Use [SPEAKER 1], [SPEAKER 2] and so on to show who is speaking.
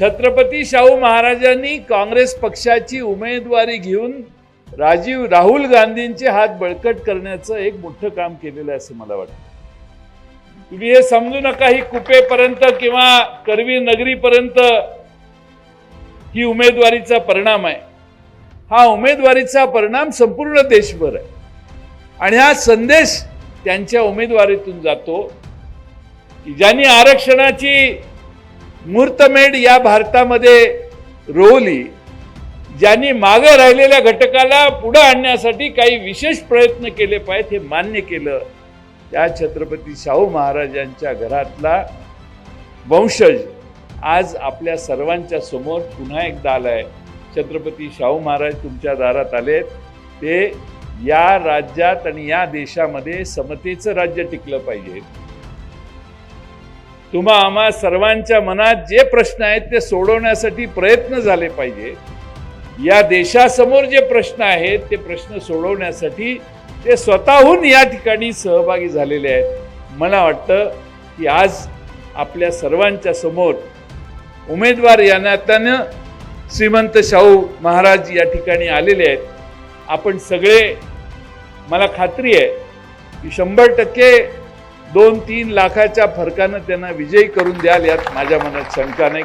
[SPEAKER 1] छत्रपती शाहू महाराजांनी काँग्रेस पक्षाची उमेदवारी घेऊन राजीव राहुल गांधींचे हात बळकट करण्याचं एक मोठं काम केलेलं आहे असं मला वाटतं. तुम्ही हे समजू नका ही कुपेपर्यंत किंवा करवी नगरीपर्यंत ही उमेदवारीचा परिणाम आहे. हा उमेदवारीचा परिणाम संपूर्ण देशभर आहे. आणि हा संदेश त्यांच्या उमेदवारीतून जातो की ज्यांनी आरक्षणाची मूर्तमेढ या भारतामध्ये रोवली ज्यांनी मागं राहिलेल्या घटकाला पुढं आणण्यासाठी काही विशेष प्रयत्न केले पाहिजेत हे मान्य केलं. त्या छत्रपती शाहू महाराजांच्या घरातला वंशज आज आपल्या सर्वांच्या समोर पुन्हा एकदा आलाय. छत्रपती शाहू महाराज तुमच्या दारात आलेत. ते या राज्यात आणि या देशामध्ये समतेचं राज्य टिकलं पाहिजे. तुम्हा आम्हा सर्वांच्या मनात जे प्रश्न आहेत ते सोडवण्यासाठी प्रयत्न झाले पाहिजे. या देशासमोर जे प्रश्न आहेत ते प्रश्न सोडवण्यासाठी ते स्वतःहून या ठिकाणी सहभागी झालेले आहेत. मला वाटतं की आज आपल्या सर्वांच्या समोर उमेदवार या नात्यानं श्रीमंत शाहू महाराज या ठिकाणी आलेले आहेत. आपण सगळे मला खात्री आहे की शंभर टक्के दोन तीन लाखाच्या फरकानं त्यांना विजयी करून द्याल यात माझ्या मनात शंका नाही.